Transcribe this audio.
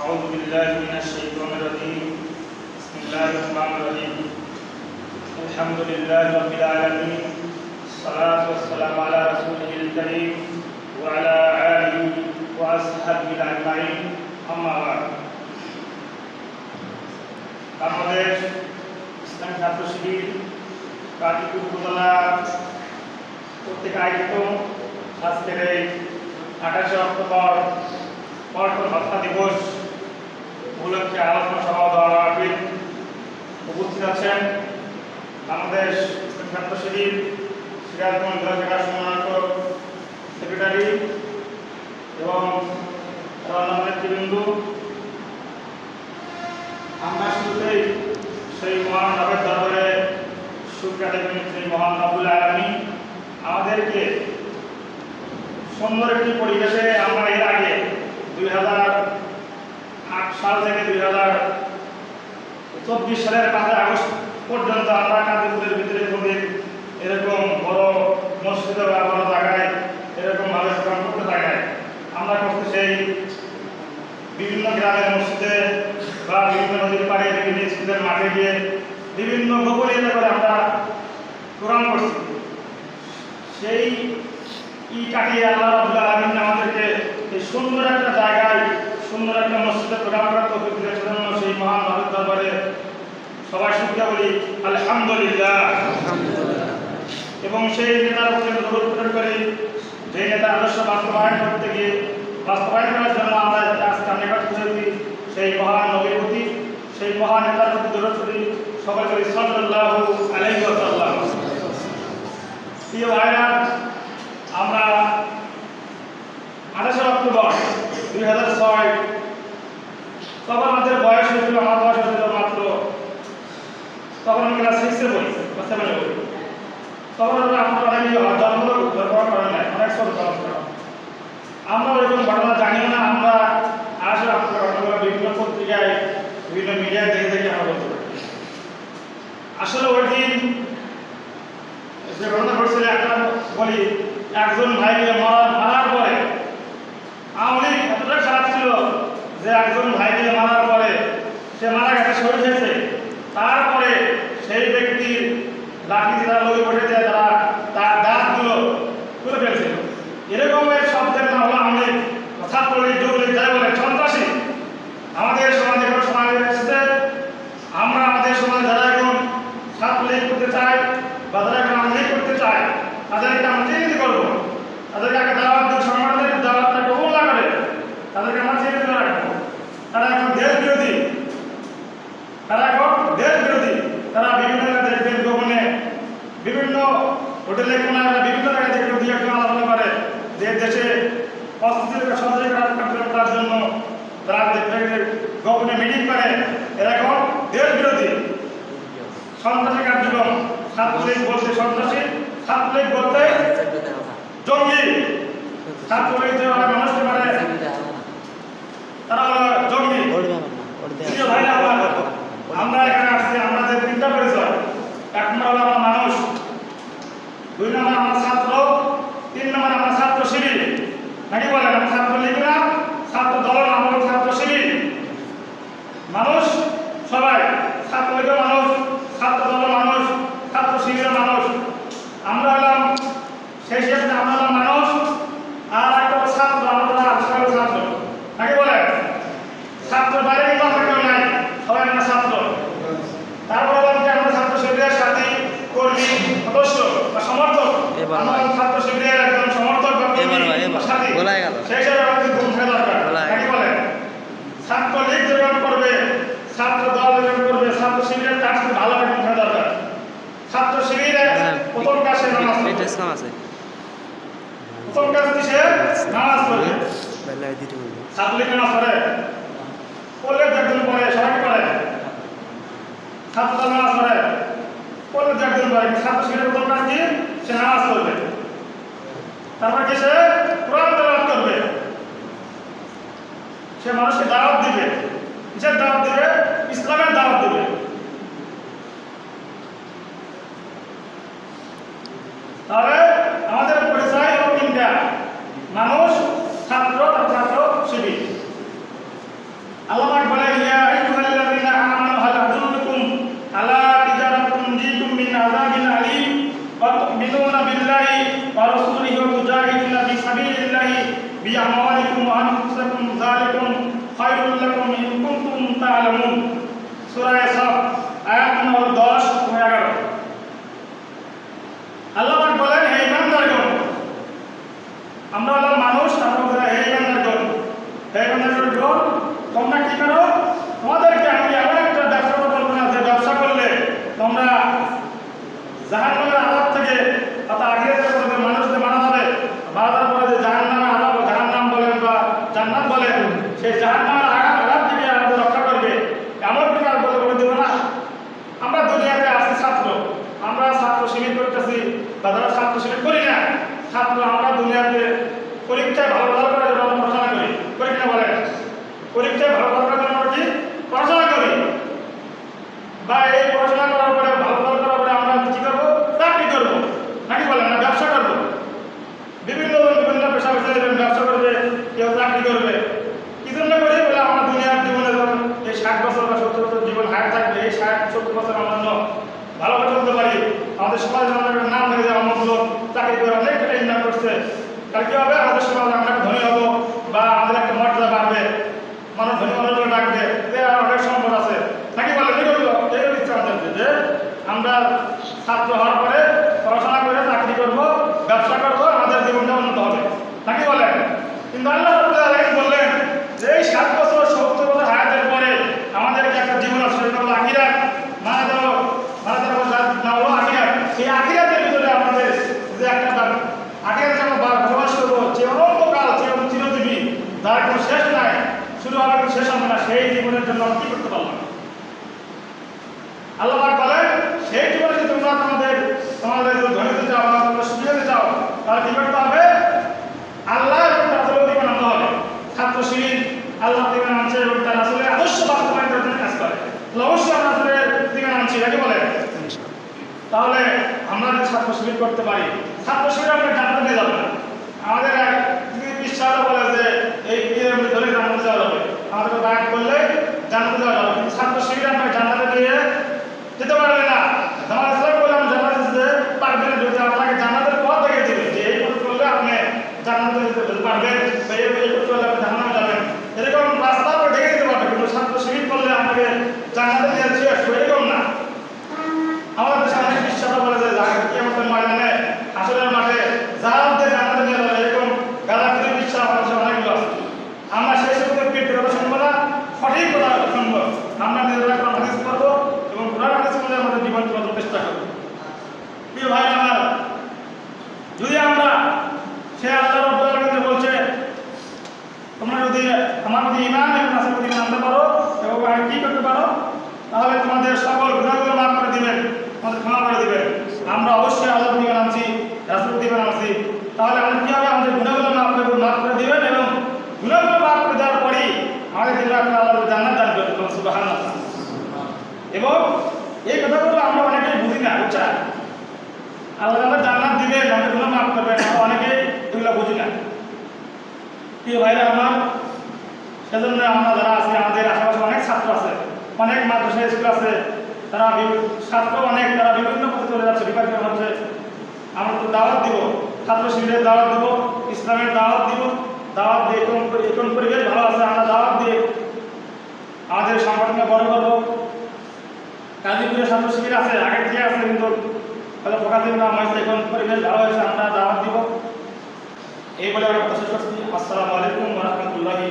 أعوذ بالله من الشيطان الرجيم بسم الله الرحمن الرحيم الحمد لله رب العالمين الصلاة والسلام على رسوله الكريم وعلى آله وأصحابه أجمعين أما بعد বাংলাদেশ ইসলাম ছাত্র শিবির কাটিপুর উপজেলা কর্তৃক আয়োজিত আজকের এই আঠাশে অক্টোবর পল্টন হত্যা দিবস আলোচনা সভা আয়োজিত উপস্থিত আছেন ইসলাম ছাত্র শিবির সিরাজগঞ্জ জেলা শাখার সম্মানিত সেক্রেটারি এবং নেতৃবৃন্দ। আমরা শুরুতেই সেই মহান রবের দরবারে দেবেন সেই মহান আলমী আমাদেরকে সুন্দর একটি পরিবেশে আমরা এর আগে দুই হাজার আট সাল থেকে দুই হাজার চব্বিশ সালের পাঁচই আগস্ট পর্যন্ত আমরা কাদিপুরের ভিতরে কোনদিন এরকম বড় মসজিদে বা বড় জায়গায়, এরকম ভাবে প্রোগ্রাম করতে জায়গায় আমরা করতে সেই বিভিন্ন গ্রামের মসজিদে বা বিভিন্ন নদীর পাড়ে, বিভিন্ন স্কুলের মাঠে গিয়ে বিভিন্ন গোপনীয়তা করে আমরা কোরআন করছি সেই ই কাটিয়ে আল্লাহ আলামিন আমাদেরকে এই সুন্দর একটা জায়গায় সুন্দর একটা মসজিদে প্রোগ্রাম করার তৌফিক দিলেন সেজন্য সেই মহান মালিক দরবারে সবাই শুকরিয়া বলি আলহামদুলিল্লাহ। এবং সেই নেতার প্রতি অনুরোধ করি যে নেতা আদর্শ বাস্তবায়ন করতে গিয়ে বাস্তবায়ন করার জন্য আমরা আজকে নিকট করেছি সেই মহান নবীর প্রতি সেই মহান নেতার প্রতি দৌড় করি। সকল করি সাল্লাল্লাহু আলাইহি ওয়াসাল্লাম। প্রিয় ভাইরা আমরা আঠাশে অক্টোবর দুই হাজার ছয় তখন আমাদের বয়স হয়েছিল, আমার বয়স হয়েছিল মাত্র, তখন আমি ক্লাস সিক্সে পড়ি বা পড়ি। তখন আমরা আপনার অনেক জন্ম জন্ম করেন নাই, অনেক ছোট জন্ম আমরা ওইরকম ঘটনা জানিও না, আমরা আসলে আপনার ঘটনাগুলো বিভিন্ন পত্রিকায়, বিভিন্ন মিডিয়ায় দেখে দেখে আমরা বলতে আসলে ওই দিন যে ঘটনা ঘটছিল, একটা বলি, একজন ভাইকে মারা মারার পরে লীগ এতটা খারাপ ছিল যে একজন ভাইকে মারার পরে সে মারা গেছে, শহীদ হয়েছে। তারপরে সেই ব্যক্তির লাঠি যারা লোকে যায় তারা তার দাঁতগুলো তুলে ফেলছিল এরকমের শব্দের নাম হলো আওয়ামী লীগ ছাত্রলীগ, যুবলীগ, যাই বলে সন্ত্রাসী। আমাদের সমাজে এখন সমাজ এসেছে? আমরা আমাদের সমাজে যারা এখন ছাত্রলীগ করতে চাই বা যারা এখন করতে চায়, তাদেরকে আমরা চিহ্নিত করব তাদেরকে আগে দাওয়াত দিই সম্মানের দাওয়াতটা কবুল না করে তাদেরকে আমরা চিহ্নিত রাখব তারা এখন দেশ বিরোধী তারা এখন দেশ বিরোধী তারা বিভিন্ন জায়গায় দেখবেন গোপনে বিভিন্ন বা বিভিন্ন জায়গায় দেখবেন দুই একজন আলোচনা করে। যে দেশে অস্থিতির সহজে করার জন্য তারা গোপনে মিটিং করে। এরা এখন দেশ বিরোধী সন্ত্রাসী কার্যক্রম। ছাত্রলীগ বলতে সন্ত্রাসী ছাত্রলীগ বলতে জঙ্গি। ছাত্রলীগ যে ওরা মানুষকে মারে তারা জঙ্গি। ভাইরা আমার আমরা এখানে আসছি আমাদের তিনটা পরিচয় এক নম্বর হলো আমরা মানুষ দুই নম্বর আমরা ছাত্র তিন নম্বর আমরা ছাত্র শিবির নাকি বলেন আমরা ছাত্র লীগ না ছাত্র দল না আমরা ছাত্র শিবির মানুষ সবাই ছাত্র লীগের মানুষ ছাত্র দলের মানুষ ছাত্র শিবিরের মানুষ আমরা হলাম সেই হিসেবে আমরা হলাম মানুষ আর একটা হলো ছাত্র আমরা হলাম আজকাল ছাত্র নাকি বলেন ছাত্র বাইরে কিন্তু আমরা কেউ নাই সবাই আমরা ছাত্র তারপরে বলতে যে আমরা ছাত্র শিবিরের সাথী কর্মী সদস্য বা সমর্থক এবার আমরা ভাই। ছাত্র শিবিরের একজন সমর্থক বা কর্মী এবার ভাই, এবার। বা সাথী গোলায় গেল। সেই হিসাবে আমাদের গুণ থাকা দরকার গোলায় নাকি গেল। বলেন ছাত্র লীগ যেরকম করবে ছাত্র দল যেরকম করবে ছাত্র শিবিরের তার সাথে ভালো একটা গুণ থাকা দরকার ছাত্র শিবিরে হ্যাঁ। প্রথম কাজ সে নামাজ পড়বে। ফিটনেস কম আছে। প্রথম কাজ কি সে নামাজ বেলা দিতে বলব। ছাত্রলীগ নামাজ পড়ে তো একজন পড়ে সবাই পড়ে ছাত্র নামাজ পড়ে তো একজন পড়ে ছাত্র শিবিরের প্রথম কি? সে নামাজ পড়বে। তারপর কি সে কোরআন তেলাওয়াত করবে। সে মানুষকে দাওয়াত দিবে। কিসের দাওয়াত দিবে? ইসলামের দাওয়াত দিবে। তাহলে في أموالكم وأنفسكم ذلكم خير لكم إن كنتم تعلمون সূরা ইসফ আয়াত নম্বর 10 ও 11 আল্লাহ পাক বলেন হে ইমানদারগণ আমরা হলাম মানুষ আমরা হে ইমানদারগণ হে ইমানদারগণ তোমরা কি করো বা এই পড়াশোনা করার পরে, ভালো ভালো করার পরে আমরা কি করব? চাকরি করব। নাকি বলেন না, ব্যবসা করব। বিভিন্ন বিভিন্ন পেশা নেবেন ব্যবসা করবে, কেউ চাকরি করবে। কি জন্য করি? বলে আমরা দুনিয়ার জীবনে যখন এই ষাট বছর বা সত্তর বছর জীবন হায়াত থাকবে, এই ষাট, সত্তর বছর আমরা যেন ভালোভাবে চলতে পারি, আমাদের সমাজে একটা নাম থাকে যে আমার লোক চাকরি করে অনেক ইনকাম করছে। তাহলে কি হবে? আমাদের সমাজে আমরা ধনী হব বা আমাদের একটা মর্যাদা বাড়বে মানুষ ধনী মানুষগুলো ডাকবে যে আর অনেক সম্পদ আছে নাকি বলে কি করব এই ইচ্ছা আমাদের যে আমরা ছাত্র হওয়ার পরে পড়াশোনা করে চাকরি করব ব্যবসা করব আমাদের জীবনটা উন্নত হবে। নাকি বলেন? কিন্তু আল্লাহ বললেন যে এই সাত বছর, সত্তর বছর হায়াতের পরে আমাদেরকে একটা জীবন আখিরাত। মারা যাওয়া মারা হলো আখিরাত। সেই আখিরাতের ভিতরে আমাদের যে একটা আখিরাতে আমরা বসবাস করব, যে অনন্তকাল, যে চিরজীবী, যার কোনো শেষ নাই শুরু হবে শেষ হবে না সেই জীবনের জন্য আমরা কি করতে পারলাম আল্লাহ বলেন জীবনে যদি তোমরা তোমাদের তোমাদের যদি ধনী হতে চাও বা তোমরা সুখী হতে চাও তাহলে কি করতে হবে? আল্লাহ এবং তার দিকে নামতে হবে। ছাত্র শিবির আল্লাহ দিকে নামছে এবং তার রাসূলের আদর্শ বাস্তবায়ন করার জন্য কাজ করে। অবশ্যই আমরা রাসূলের দিকে নামছি নাকি বলেন তাহলে আমরা ছাত্র শিবির করতে পারি ছাত্র শিবির আমরা জানাতে নিয়ে যাব। না আমাদের বিশ্বাস বলে যে, এই ধরে জানাতে যাওয়া যাবে। আমাদের বায়াত করলে জানাতে যাওয়া যাবে কিন্তু ছাত্র শিবির আমরা জানাতে নিয়ে যেতে পারবে না জামাত ইসলাম বলে আমরা জানাতে দিতে পারবে না যদি আপনাকে জানাতের পথ দেখে দিবে যে এই পথ করলে আপনি জানাতে যেতে পারবেন বা এই এই পথ করলে আপনি জানাতে যাবেন এরকম রাস্তা আমরা দেখে দিতে পারবে কিন্তু ছাত্র শিবির করলে আপনাকে জানাতে নিয়ে আসবে এরকম না আমাদের দেশে অনেক বিশ্বাস বলে যে কিয়ামতের ময়দানে আসলের মাঠে জাহাজদের জানাতে নিয়ে যাবে এরকম গালাফিরি বিশ্বাস আমাদের দেশে অনেকগুলো আছে আমরা সেই সময় পেটের কথা শুনব না সঠিক কথা শুনব আমরা নিজেরা কোরআন হাদিস করব এবং কোরআন হাদিস মধ্যে আমাদের জীবন চলার চেষ্টা করব প্রিয় ভাই আমার যদি আমরা সে আল্লাহ রব্বুল আলামিন বলছে তোমরা যদি আমার প্রতি ইমান এবং নাসের প্রতি আনতে পারো এবং আমি কি করতে পারো তাহলে তোমাদের সকল গুণাগুলো মাফ করে দিবেন আমাদের ক্ষমা করে দিবেন আমরা অবশ্যই আল্লাহ দিকে নামছি নামছি তাহলে আমাদের কি হবে? আমাদের গুণাগুলো করে মাফ করে দিবেন এবং গুণাগুলো মাফ করে দেওয়ার পরেই আমাদের দিন রাখলে আল্লাহ জান্নাত দান করবেন সুবাহান এবং এই কথাগুলো আমরা অনেকেই বুঝি না, বুঝছেন? আল্লাহ আল্লাহ জান্নাত দিবেন, আমাদের গুণ মাফ করবেন, আমরা অনেকেই এগুলো বুঝি না। প্রিয় ভাইরা আমার, সেজন্য আমরা যারা আছে, আমাদের আশেপাশে অনেক ছাত্র আছে, অনেক মাদ্রাসা স্কুল আছে, তারা ছাত্র অনেক, তারা বিভিন্ন পথে চলে যাচ্ছে, বিভাগীয় হচ্ছে আমরা তো দাওয়াত দিব। ছাত্র শিবিরের দাওয়াত দিব, ইসলামের দাওয়াত দিব, দাওয়াত দিয়ে এখন এখন পরিবেশ ভালো আছে, আমরা দাওয়াত দিয়ে আমাদের সংগঠনকে বড় করব। কাজীপুরের ছাত্র শিবির আছে আগে থেকে আছে কিন্তু তাহলে প্রকাশ দিব না এখন পরিবেশ ভালো হয়েছে, আমরা দাওয়াত দিব। এই বলে আমরা কথা শেষ করছি। আসসালামু আলাইকুম রহমতুল্লাহি